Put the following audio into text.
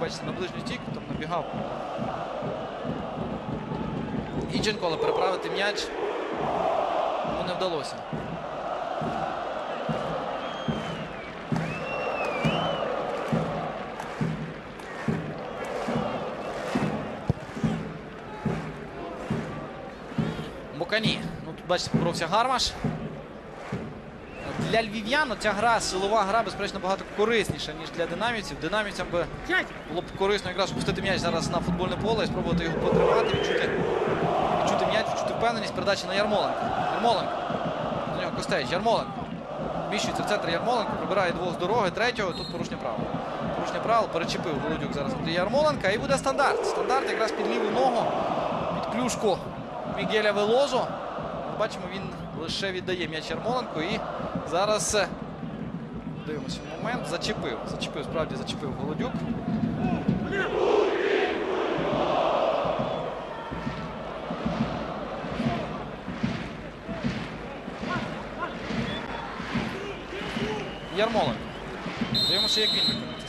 бачите, на ближню стійку, там набігав. Ідженко, але переправити м'яч йому не вдалося. Мукані. Ну, тут бачите, боровся Гармаш. Для львів'ян ця гра, силова гра, безперечно, багато корисніша, ніж для динамівців. Динамівцям би було б корисно якраз пустити м'яч зараз на футбольне поле і спробувати його потримати, відчути, відчути м'яч, відчути впевненість. Передача на Ярмоленка. Ярмоленко. До нього Костеч. Ярмоленко. Вміщується в центр Ярмоленко, прибирає двох з дороги, третього. Тут порушення правил. Порушення правил, перечепив Володюк зараз Андрій Ярмоленка. І буде стандарт. Стандарт якраз під ліву ногу, під клюшку Мігеля Велозо. Бачимо, він лише віддає м'яч Ярмоленко і зараз е, дивимося момент. Зачепив. Зачепив, справді зачепив Голодюк. Ярмоленко. Дивимося, як він виконує.